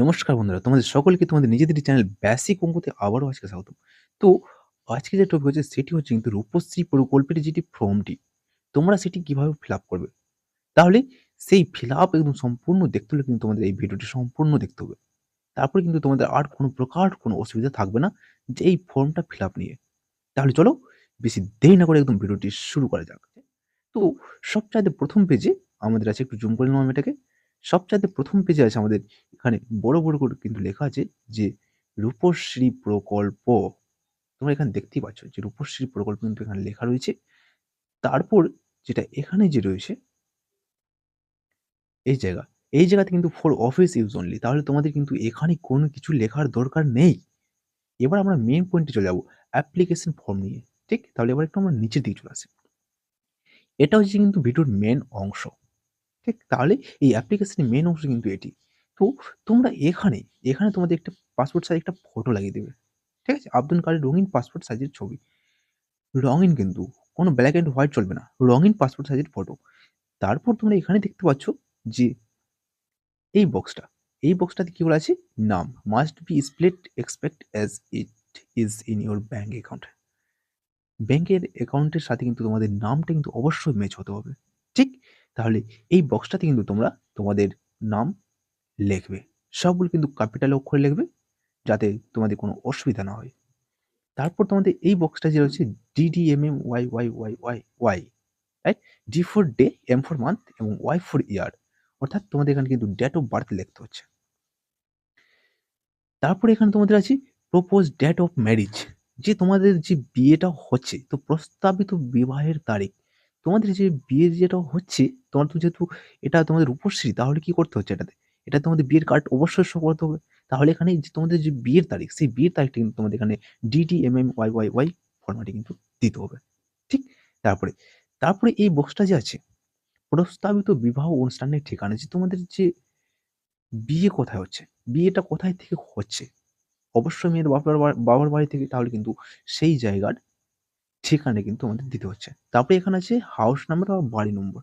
নমস্কার বন্ধুরা, তোমাদের সকলকে তোমাদের নিজেদের চ্যানেল বেসিক অঙ্কতে আবারও আজকে স্বাগত তো আজকে যে টপিক হচ্ছে সেটি হচ্ছে কিন্তু রূপশ্রী প্রকল্পের যেটি ফর্মটি তোমরা সেটি কীভাবে ফিল করবে? তাহলে সেই ফিল আপ একদম সম্পূর্ণ দেখতে হলে কিন্তু তোমাদের এই ভিডিওটি সম্পূর্ণ দেখতে হবে। তারপরে কিন্তু তোমাদের আর কোনো প্রকার কোনো অসুবিধা থাকবে না যে এই ফর্মটা ফিল নিয়ে। তাহলে চলো বেশি দেরি না করে একদম ভিডিওটি শুরু করা যাক। তো সবচাইতে প্রথম পেজে আমাদের আছে একটু জুম করে নিলাম এটাকে। সবচাইতে প্রথম পেজে আছে আমাদের, এখানে বড় বড় করে কিন্তু লেখা আছে যে রূপশ্রী প্রকল্প। তোমরা এখানে দেখতেই পাচ্ছ যে রূপশ্রী প্রকল্প কিন্তু এখানে লেখা রয়েছে। তারপর যেটা এখানে যে রয়েছে, এই জায়গা, এই জায়গাতে কিন্তু ফর অফিস ইউজ অনলি তাহলে তোমাদের কিন্তু এখানে কোনো কিছু লেখার দরকার নেই। এবার আমরা মেন পয়েন্টে চলে যাব অ্যাপ্লিকেশন ফর্ম নিয়ে, ঠিক? তাহলে এবার একটু আমরা নিচের দিকে চলে আসি। এটা হচ্ছে কিন্তু ভিডিওর মেন অংশ। ঠিক তাহলে এই অ্যাপ্লিকেশনের মেন অংশ কিন্তু এটি। তো তোমরা এখানে এখানে তোমাদের একটা পাসপোর্ট সাইজ একটা ফটো লাগিয়ে দেবে। ঠিক আছে? আব্দুল কালের রঙিন পাসপোর্ট সাইজের ছবি। রঙিন কিন্তু, কোনো ব্ল্যাক অ্যান্ড হোয়াইট চলবে না। রঙিন পাসপোর্ট সাইজের ফটো তারপর তোমরা এখানে দেখতে পাচ্ছ যে এই বক্সটা এই বক্সটাতে কি বলা আছে? নাম। Must be split expect as it is in your bank account ব্যাংকের অ্যাকাউন্টের সাথে কিন্তু তোমাদের নামটা কিন্তু অবশ্যই ম্যাচ হতে হবে। ঠিক? তাহলে এই বক্সটাতে কিন্তু তোমরা তোমাদের নাম লিখবে। সবগুলো কিন্তু ক্যাপিটাল অক্ষরে লিখবে যাতে তোমাদের কোনো অসুবিধা না হয়। তারপর তোমাদের এই বক্সটা যে রয়েছে D D M M Y Y Y Y Y right D for day M for month এবং ওয়াই ফর ইয়ার অর্থাৎ তোমাদের এখানে কিন্তু ডেট অফ বার্থ লিখতে হচ্ছে। তারপরে এখানে তোমাদের আছে প্রপোজ ডেট অফ ম্যারেজ যে তোমাদের যে বিয়েটা হচ্ছে, তো প্রস্তাবিত বিবাহের তারিখ তোমাদের যে বিয়ের যেটা হচ্ছে, তোমার তো যেহেতু এটা তোমাদের রূপশ্রী তাহলে কি করতে হচ্ছে এটাতে? এটা তোমাদের বিয়ের কার্ড অবশ্যই শো করতে হবে। তাহলে এখানে যে তোমাদের যে বিয়ের তারিখ, সেই বিয়ের তারিখটা কিন্তু তোমাদের এখানে D D M M Y Y Y ফর্মাটে কিন্তু দিতে হবে। ঠিক? তারপরে তারপরে এই বক্সটা যে আছে, প্রস্তাবিত বিবাহ অনুষ্ঠানের ঠিকানা যে তোমাদের যে বিয়ে কোথায় হচ্ছে, বিয়েটা কোথায় থেকে হচ্ছে, অবশ্যই মেয়ের বাবার বাবার বাড়ি থেকে, তাহলে কিন্তু সেই জায়গার ঠিকানা কিন্তু আমাদের দিতে হচ্ছে। তারপরে এখানে আছে হাউস নাম্বার বা বাড়ি নম্বর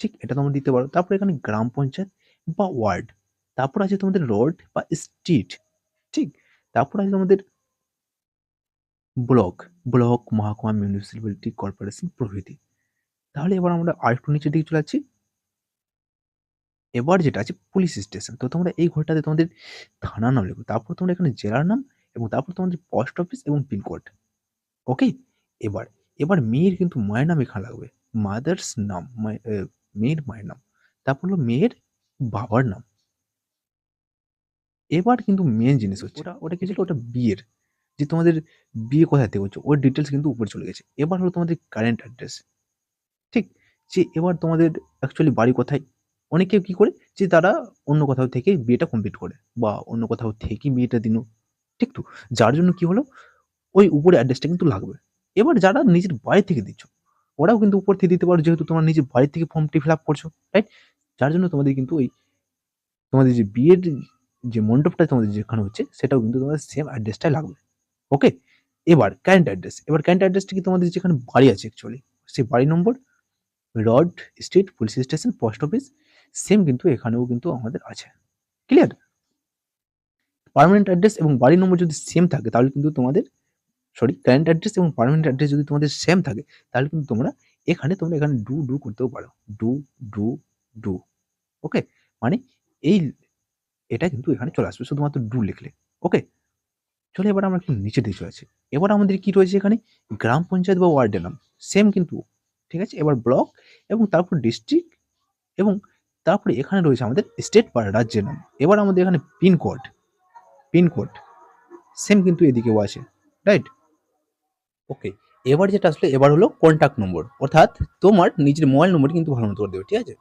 ঠিক এটা তোমরা দিতে পারো। তারপরে এখানে গ্রাম পঞ্চায়েত বা ওয়ার্ড তারপর আছে তোমাদের রোড বা স্ট্রিট ঠিক? তারপর আছে তোমাদের ব্লক ব্লক মহাকুমা মিউনিসিপ্যালিটি কর্পোরেশন প্রভৃতি। তাহলে এবার আমরা আরেকটু নিচের দিকে চলে যাচ্ছি। এবার যেটা আছে পুলিশ স্টেশন তো তোমরা এই ঘরটাতে তোমাদের থানার নাম লিখো। তারপর তোমরা এখানে জেলার নাম এবং তারপর তোমাদের পোস্ট অফিস এবং পিনকোড ওকে এবার এবার মেয়ের কিন্তু মায়ের নাম এখানে লাগবে। মাদার্স নাম মায়- মেয়ের মায়ের নাম। তারপর হলো মেয়ের বাবার নাম। এবার কিন্তু মেন জিনিস হচ্ছে ওটা ওটা কি ছিল? ওটা বিয়ের। যে তোমাদের বিয়ে কোথায় থেকে হচ্ছে ওর ডিটেলস কিন্তু উপরে চলে গেছে। এবার হলো তোমাদের কারেন্ট অ্যাড্রেস ঠিক? যে এবার তোমাদের অ্যাকচুয়ালি বাড়ি কোথায়? অনেকে কি করে? যে তারা অন্য কোথাও থেকে বিয়েটা কমপ্লিট করে বা অন্য কোথাও থেকে বিয়েটা দিল। ঠিক তো? যার জন্য কি হলো? ওই উপরে অ্যাড্রেসটা কিন্তু লাগবে। এবার যারা নিজের বাড়ি থেকে দিচ্ছ, ওরাও কিন্তু উপর থেকে দিতে পারো, যেহেতু তোমরা নিজের বাড়ি থেকে ফর্মটি ফিল আপ করছ রাইট যার জন্য তোমাদের কিন্তু ওই তোমাদের যে বিয়ের যে মণ্ডপটা তোমাদের যেখানে হচ্ছে, সেটাও কিন্তু তোমাদের সেম অ্যাড্রেসটাই লাগবে ওকে এবার কারেন্ট অ্যাড্রেস এবার কারেন্ট অ্যাড্রেসটা কি তোমাদের যেখানে বাড়ি আছে অ্যাকচুয়ালি সেই বাড়ি number, road street, police station, post office same কিন্তু এখানেও কিন্তু আমাদের আছে ক্লিয়ার পার্মানেন্ট অ্যাড্রেস এবং বাড়ি নম্বর যদি সেম থাকে, তাহলে কিন্তু তোমাদের সরি কারেন্ট অ্যাড্রেস এবং পার্মানেন্ট অ্যাড্রেস যদি তোমাদের সেম থাকে, তাহলে কিন্তু তোমরা এখানে তোমরা এখানে ডু ডু করতেও পারো। ডু ডু ডু ওকে মানে এই এটা কিন্তু এখানে চলে আসবে। শুধুমাত্র ডু লিখলে ওকে চলে এবার আমরা একটু নিচে দিকে চলে এবার আমাদের কি রয়েছে এখানে? গ্রাম পঞ্চায়েত বা ওয়ার্ডের নাম। সেম কিন্তু, ঠিক আছে? এবার ব্লক এবং তারপর ডিস্ট্রিক্ট এবং তারপরে এখানে রয়েছে আমাদের স্টেট বা রাজ্যের নাম। এবার আমাদের এখানে পিনকোড পিনকোড সেম কিন্তু এদিকেও আছে রাইট ওকে এবার যেটা আসলে, এবার হলো কন্ট্যাক্ট নম্বর অর্থাৎ তোমার নিজের মোবাইল নম্বর কিন্তু ভালো মতো করে দেবে, ঠিক আছে?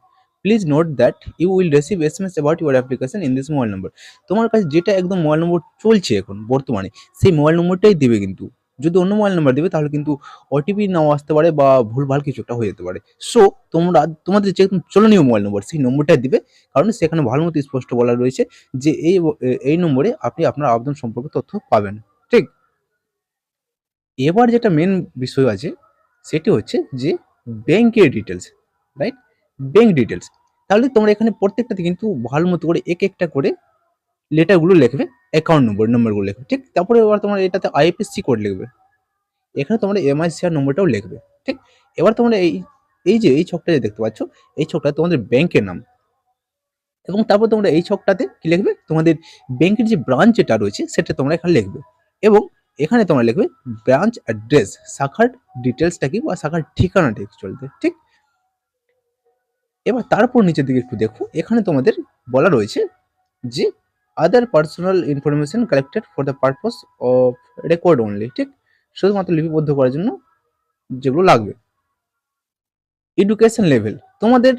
Please note that you will receive S M S about your application in this mobile number তোমার কাছে যেটা একদম মোবাইল নম্বর চলছে এখন, বর্তমানে, সেই মোবাইল নম্বরটাই দেবে কিন্তু। যদি অন্য মোবাইল নাম্বার দেবে, তাহলে কিন্তু ওটিপি নাও আসতে পারে বা ভুলভাল কিছু একটা হয়ে যেতে পারে। সো তোমরা, তোমাদের যে চলনীয় মোবাইল নম্বর সেই নম্বরটাই দিবে, কারণ সেখানে ভালো মতো স্পষ্ট বলা রয়েছে যে এই এই নম্বরে আপনি আপনার আবেদন সম্পর্কে তথ্য পাবেন, ঠিক? এবার যেটা মেন বিষয় আছে, সেটি হচ্ছে যে ব্যাংকের ডিটেলস রাইট ব্যাংক ডিটেলস তাহলে তোমরা এখানে প্রত্যেকটাতে কিন্তু ভালো মতো করে এক একটা করে লেটারগুলো লিখবে অ্যাকাউন্ট নম্বর নম্বরগুলো লিখবে, ঠিক? তারপরে এবার তোমার এটাতে আইএফএসসি কোড লিখবে। এখানে তোমরা এমআই শেয়ার নম্বরটাও লিখবে, ঠিক? এবার তোমরা এই এই যে, এই ছকটা যে দেখতে পাচ্ছ, এই ছকটা তোমাদের ব্যাংকের নাম। এবং তারপর তোমরা এই ছকটাতে কি লিখবে? তোমাদের ব্যাংকের যে ব্রাঞ্চ যেটা রয়েছে, সেটা তোমরা এখানে লিখবে। এবং এখানে তোমরা লিখবে ব্রাঞ্চ অ্যাড্রেস শাখার ডিটেলসটা কি বা শাখার ঠিকানাটা চলতে, ঠিক? এবার তারপর নিচের দিকে একটু দেখো, এখানে তোমাদের বলা রয়েছে যে other personal information collected for the purpose of record only ঠিক? শুধুমাত্র লিপিবদ্ধ করার জন্য যেগুলো লাগবে। এডুকেশন লেভেল তোমাদের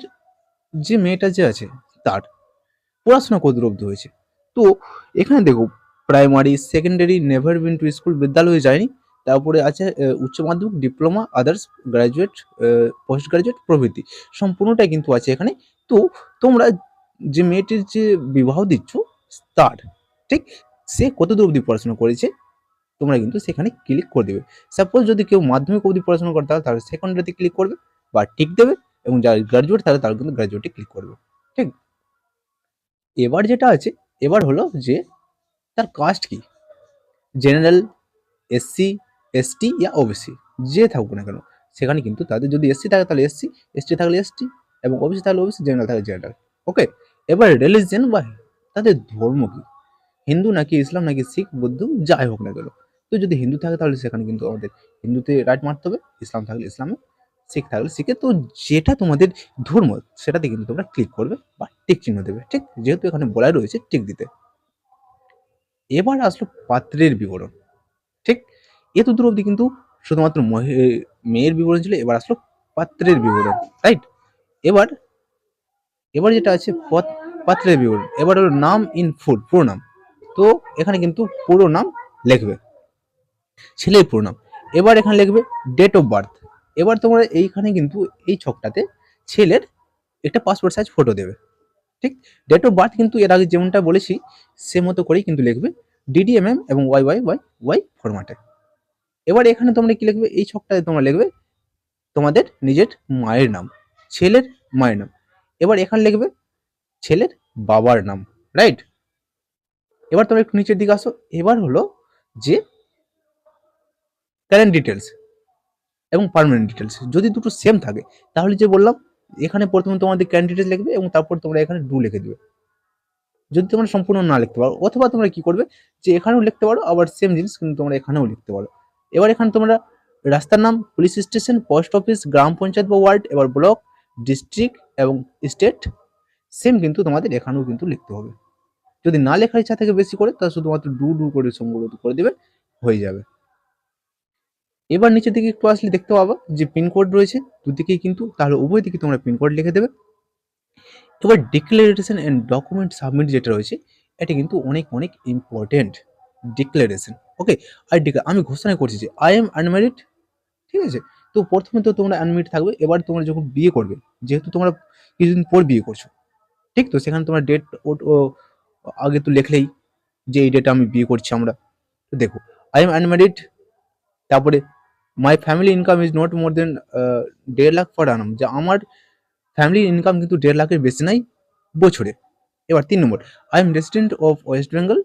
যে মেয়েটা যে আছে, তার পড়াশোনা কত অব্দি হয়েছে? তো এখানে দেখো primary, secondary, never been to school বিদ্যালয়ে যায়নি। তারপরে আছে উচ্চ মাধ্যমিক, diploma, others, graduate post graduate প্রভৃতি। সম্পূর্ণটাই কিন্তু আছে এখানে। তো তোমরা যে মেয়েটির যে বিবাহ দিচ্ছ, তার, ঠিক? সে কত দূর অবধি পড়াশোনা করেছে? তোমরা কিন্তু সেখানে ক্লিক করে দেবে। সাপোজ যদি কেউ মাধ্যমিক অবধি পড়াশোনা হয় তাহলে সেকেন্ডারিতে ক্লিক করবে বা টিক দেবে এবং যারা গ্রাজুয়েট তাহলে তারা কিন্তু গ্রাজুয়েটে ক্লিক করবে। ঠিক? এবার যেটা আছে, এবার হলো যে তার কাস্ট কি? জেনারেল এসসি এসটি ইয়া ওবিসি যে থাকুক না কেন, সেখানে কিন্তু তাদের যদি এসসি থাকে তাহলে এসসি এসটি থাকলে এসটি এবং ওবিসি থাকলে ওবিসি জেনারেল থাকলে জেনারেল ওকে এবার রিলিজিয়ন বা তাদের ধর্ম কি? হিন্দু নাকি ইসলাম নাকি শিখ, বৌদ্ধ, যাই হোক না কেন। তো যদি হিন্দু থাকে তাহলে সেখানে কিন্তু আমাদের হিন্দুতে রাইট মারতে হবে, ইসলাম থাকলে ইসলামে, শিখ থাকলে শিখে, তো যেটা তোমাদের ধর্ম, সেটাতে কিন্তু তোমরা ক্লিক করবে বা টিক চিহ্ন দেবে, ঠিক? যেহেতু এখানে বলাই রয়েছে টিক দিতে। এবার আসলো পাত্রের বিবরণ। ঠিক? এত দূর অবধি কিন্তু শুধুমাত্র মেয়ের বিবরণ ছিল, এবার আসলো পাত্রের বিবরণ রাইট এবার এবার যেটা আছে পত- পাত্রের বিবরণ, এবার হলো নাম ইন ফুল পুরো নাম। তো এখানে কিন্তু পুরো নাম লিখবে, ছেলের পুরো নাম। এবার এখানে লিখবে ডেট অফ বার্থ এবার তোমরা এইখানে কিন্তু এই ছকটাতে ছেলের একটা পাসপোর্ট সাইজ ফটো দেবে। ঠিক ডেট অফ বার্থ কিন্তু এর আগে যেমনটা বলেছি সে মতো করেই কিন্তু লিখবে। ডিডিএমএম এবং ওয়াই ওয়াই ওয়াই ওয়াই ফরম্যাটে এবার এখানে তোমরা কি লিখবে? এই ছকটাতে তোমরা লিখবে তোমাদের নিজের মায়ের নাম, ছেলের মায়ের নাম। এবার এখানে লিখবে ছেলের বাবার নাম রাইট এবার তোমরা একটু নিচের দিকে আসো। এবার হলো যে কারেন্ট ডিটেলস এবং পার্মানেন্ট ডিটেলস যদি দুটো সেম থাকে, তাহলে যে বললাম এখানে প্রথমে তোমাদের ক্যান্ডিডেট লিখবে এবং তারপর তোমরা এখানে ডু লিখে দিবে। যদি তোমরা সম্পূর্ণ না লিখতে পারো, অথবা তোমরা কি করবে যে এখানেও লিখতে পারো, আবার সেম জিনিস কিন্তু তোমরা এখানেও লিখতে পারো। এবার এখানে তোমরা রাস্তার নাম পুলিশ স্টেশন পোস্ট অফিস গ্রাম পঞ্চায়েত বা ওয়ার্ড এবার ব্লক ডিস্ট্রিক্ট এবং স্টেট সেম কিন্তু তোমাদের এখানেও কিন্তু লিখতে হবে। যদি না লেখার ইচ্ছা থেকে বেশি করে, তাহলে শুধুমাত্র ডু ডু করে সংগ্রহ করে দেবে, হয়ে যাবে। এবার নিচের দিকে একটু আসলে দেখতে পাবো যে পিনকোড রয়েছে। দুদিকেই কিন্তু তাহলে উভয় দিকে তোমরা পিনকোড লিখে দেবে। এবার ডিক্লারেশন অ্যান্ড ডকুমেন্ট সাবমিট যেটা রয়েছে, এটা কিন্তু অনেক অনেক ইম্পর্টেন্ট ডিক্লারেশন ওকে আর আমি ঘোষণা করছি যে আই এম আনম্যারিড ঠিক আছে? তো প্রথমে তো তোমরা আনম্যারিড থাকবে, এবার তোমরা যখন বিয়ে করবে, যেহেতু তোমরা কিছুদিন পর বিয়ে করছ, ঠিক তো? সেখানে তোমার ডেট আগে তো লিখলেই যে এই ডেটে আমি বিয়ে করছি আমরা। তো দেখো আই এম আনম্যারিড তারপরে my family income is not more than দেড় লাখ পার আনাম যে আমার ফ্যামিলি ইনকাম কিন্তু দেড় লাখের বেশি নাই, বছরে। এবার তিন number I am resident of West Bengal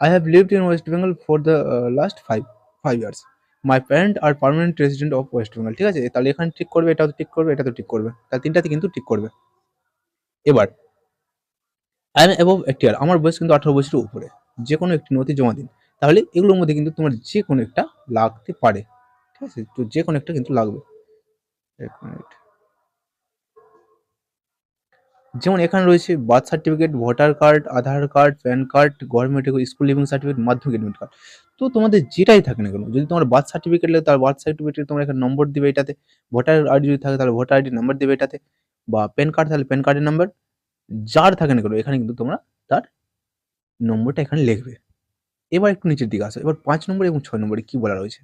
I have lived in West Bengal for the last five five years my parent are permanent resident of West Bengal ঠিক আছে? তাহলে এখানে ঠিক করবে, এটাও ঠিক করবে এটা তো ঠিক করবে। তাহলে তিনটাতে কিন্তু ঠিক করবে। এবার আই এম অ্যাবভ একটি আমার বয়স কিন্তু আঠারো বছরের উপরে। যে কোনো একটি নথি জমা দিন। তাহলে এগুলোর মধ্যে কিন্তু তোমার যে কোনো একটা লাগতে পারে। ঠিক আছে? তো যে কোনো একটা কিন্তু লাগবে। এক মিনিট। যেমন এখানে রয়েছে birth certificate, voter card, Aadhaar card, PAN card, government school leaving certificate, মাধ্যমিক এডমিট কার্ড তো তোমাদের যেটাই থাকে না কেন, যদি তোমার বার্থ সার্টিফিকেট লাগে তার বার্থ সার্টিফিকেটে তোমরা এখানে নম্বর দিবে এটাতে, ভোটার আইডি যদি থাকে তাহলে ভোটার আইডি নাম্বার দিবে এটাতে, বা প্যান কার্ড তাহলে প্যান কার্ডের নাম্বার। যার থাকে না কেন, এখানে কিন্তু তোমরা তার নম্বরটা এখানে লিখবে। এবার একটু নিচের দিকে আসো। এবার পাঁচ নম্বর এবং ছয় নম্বরে কি বলা রয়েছে?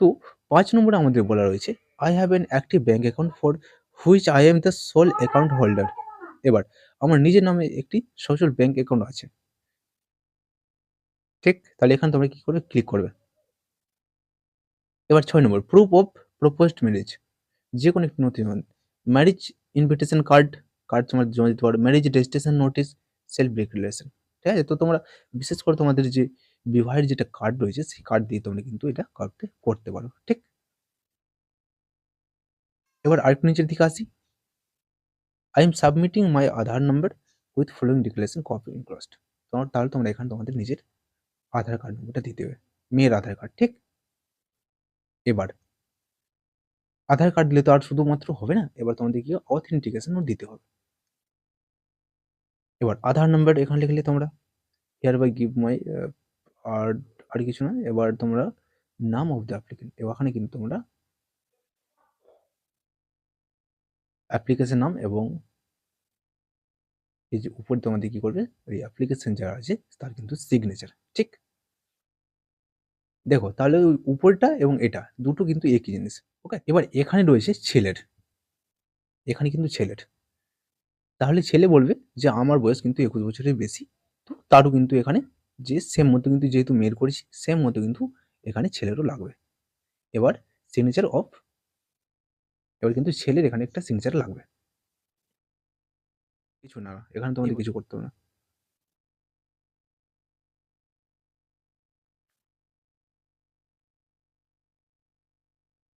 তো পাঁচ নম্বরে আমাদের বলা রয়েছে I have an active bank account for which I am the sole account holder এবার আমার নিজের নামে একটি সচল ব্যাঙ্ক অ্যাকাউন্ট আছে। ঠিক? তাহলে এখানে তোমরা কি করবে? ক্লিক করবে। এবার ছয় number proof of proposed marriage যে কোনো একটি নথি ম্যারেজ ইনভিটেশন কার্ড কার্ড তোমার জমা দিতে পারো। Marriage registration notice self declaration ঠিক আছে? তো তোমরা বিশেষ করে তোমাদের যে বিবাহের যেটা কার্ড রয়েছে, সেই কার্ড দিয়ে তোমরা কিন্তু এটা করতে করতে পারো, ঠিক? এবার আরেকটু নিচের দিকে আসি। I am submitting my Aadhaar number with following declaration copy enclosed তোমার, তাহলে তোমরা এখানে তোমাদের নিজের আধার কার্ড নম্বরটা দিতে হবে মেয়ের আধার কার্ড ঠিক? এবার আধার কার্ড দিলে তো আর শুধুমাত্র হবে না, এবার তোমাদের কি অথেন্টিকেশনও দিতে হবে। এবার আধার নাম্বার এখানে লিখলে তোমরা। হিয়ার বাই গিভ মাই আর আর কিছু না। এবার তোমরা নাম অফ দ্য অ্যাপ্লিকেন্ট এখানে কিন্তু তোমরা অ্যাপ্লিকেশন নাম এবং এই যে উপরে তোমাদের কি করবে, ওই অ্যাপ্লিকেশন যারা আছে, তার কিন্তু সিগনেচার ঠিক? দেখো, তাহলে ওই উপরটা এবং এটা দুটো কিন্তু একই জিনিস ওকে এবার এখানে রয়েছে ছেলের। এখানে কিন্তু ছেলের। তাহলে ছেলে বলবে যে আমার বয়স কিন্তু একুশ বছরের বেশি। তো তারও কিন্তু এখানে যে সেম মতো কিন্তু যেহেতু মেয়ের করেছি সেম মতো কিন্তু এখানে ছেলেরও লাগবে। এবার সিগনেচার অফ এবার কিন্তু ছেলের এখানে একটা সিগনেচার লাগবে। কিছু না এখানে তোমাদের কিছু করতে হবে না।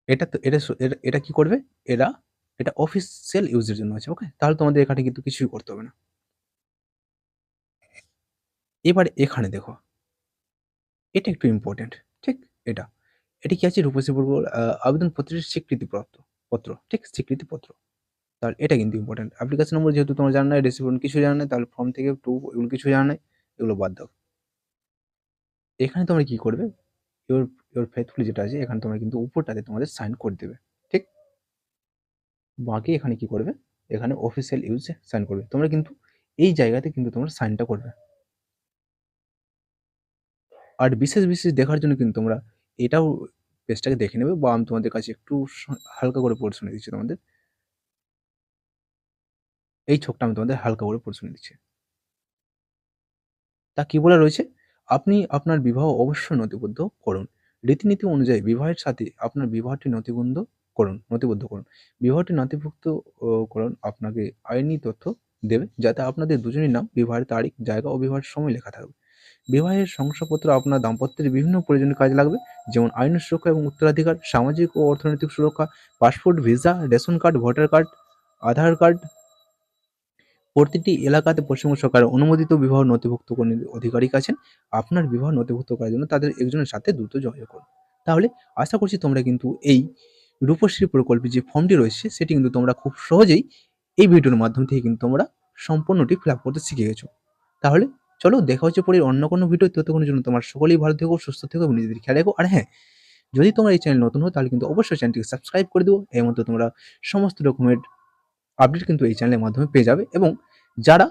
এটা তো এটা এটা- এটা কি করবে? এরা এটা অফিসিয়াল ইউজের জন্য আছে ওকে তাহলে তোমাদের এখানে কিন্তু কিছুই করতে হবে না। এবার এখানে দেখো। এটা একটু ইম্পর্টেন্ট ঠিক? এটা। এটা কি আছে? রূপসী পূর্ব আবেদনপত্রের স্বীকৃতিপত্র পত্র, ঠিক? স্বীকৃতিপত্র। তাহলে এটা কিন্তু ইম্পর্টেন্ট অ্যাপ্লিকেশন নম্বর যেহেতু তোমার জানা নাই রেসিপিয়েন্ট কিছু জানা নাই, তাহলে ফর্ম থেকে টু এগুলো কিছু জানা নাই, এগুলো বাদ দাও। এখানে তোমরা কি করবে? ইওর ইওর ফেথফুলি যেটা আছে, এখানে তোমরা কিন্তু উপরটাতে তোমাদের সাইন করে দেবে। বাকি এখানে কি করবে? এখানে অফিসিয়াল ইউজে সাইন করবে। তোমরা কিন্তু এই জায়গাতে কিন্তু তোমরা সাইনটা করবে। আর বিশেষ বিশেষ দেখার জন্য কিন্তু তোমরা এটাও পেজটাকে দেখে নেবে বা আমি তোমাদের কাছে একটু হালকা করে পড়ে শুনে দিচ্ছি তোমাদের। এই ছকটা আমি তোমাদের হালকা করে পড়ে শুনে দিচ্ছি। তা কি বলা রয়েছে? আপনি আপনার বিবাহ অবশ্যই নথিবদ্ধ করুন। রীতিনীতি অনুযায়ী বিবাহের সাথে আপনার বিবাহটি নথিবদ্ধ করুন, নথিবদ্ধ করুন। বিবাহটি নথিভুক্ত করুন, আপনাকে আইনি তথ্য দেবে, যাতে আপনাদের দুজনের নাম, বিবাহের তারিখ, জায়গা ও বিবাহের সময় লেখা থাকবে। বিবাহের শংসাপত্র আপনার দাম্পত্যের বিভিন্ন প্রয়োজনীয় কাজে লাগবে, যেমন আইন সুরক্ষা এবং উত্তরাধিকার, সামাজিক ও অর্থনৈতিক সুরক্ষা, passport, visa, ration card, voter card, Aadhaar card. প্রতিটি এলাকাতে পশ্চিমবঙ্গ সরকারের অনুমোদিত বিবাহ নথিভুক্ত অধিকারিক আছেন। আপনার বিবাহ নথিভুক্ত করার জন্য তাদের একজনের সাথে দ্রুত যোগাযোগ করুন। তাহলে আশা করছি তোমরা কিন্তু এই রূপশ্রী প্রকল্পে যে ফর্মটি রয়েছে, সেটি কিন্তু তোমরা খুব সহজেই এই ভিডিওর মাধ্যম থেকে কিন্তু তোমরা সম্পূর্ণটি ফিল আপ করতে শিখে গেছো। তাহলে চলো দেখা হচ্ছে পরে অন্য কোনো ভিডিও ততক্ষণের জন্য তোমার সকলেই ভালো থেকো, সুস্থ থেকো এবং নিজেদের খেয়াল রেখো। আর হ্যাঁ যদি তোমরা এই চ্যানেল নতুন হো তাহলে কিন্তু অবশ্যই চ্যানেলটিকে সাবস্ক্রাইব করে দিও। এর মধ্যে তোমরা সমস্ত রকমের আপডেট কিন্তু এই চ্যানেলের মাধ্যমে পেয়ে যাবে এবং যারা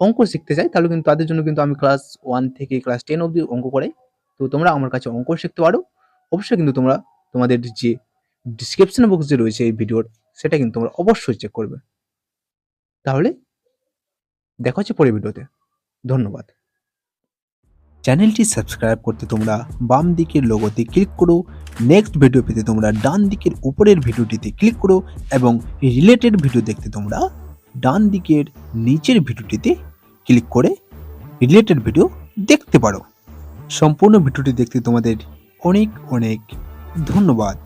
অঙ্ক শিখতে চায়, তাহলে কিন্তু তাদের জন্য কিন্তু আমি ক্লাস ওয়ান থেকে ক্লাস টেন অবধি অঙ্ক করাই। তো তোমরা আমার কাছে অঙ্ক শিখতে পারো। অবশ্যই কিন্তু তোমরা তোমাদের যে ডিসক্রিপশন বক্স যে রয়েছে এই ভিডিওর, সেটা কিন্তু তোমরা অবশ্যই চেক করবে। তাহলে, দেখা হচ্ছে পরের ভিডিওতে। ধন্যবাদ। চ্যানেলটি সাবস্ক্রাইব করতে তোমরা বাম দিকের লোগোতে ক্লিক করো নেক্সট ভিডিও পেতে তোমরা ডান দিকের উপরের ভিডিওটিতে ক্লিক করো এবং রিলেটেড ভিডিও দেখতে তোমরা ডান দিকের নিচের ভিডিওটিতে ক্লিক করে রিলেটেড ভিডিও দেখতে পারো। সম্পূর্ণ ভিডিওটি দেখতে তোমাদের অনেক অনেক ধন্যবাদ।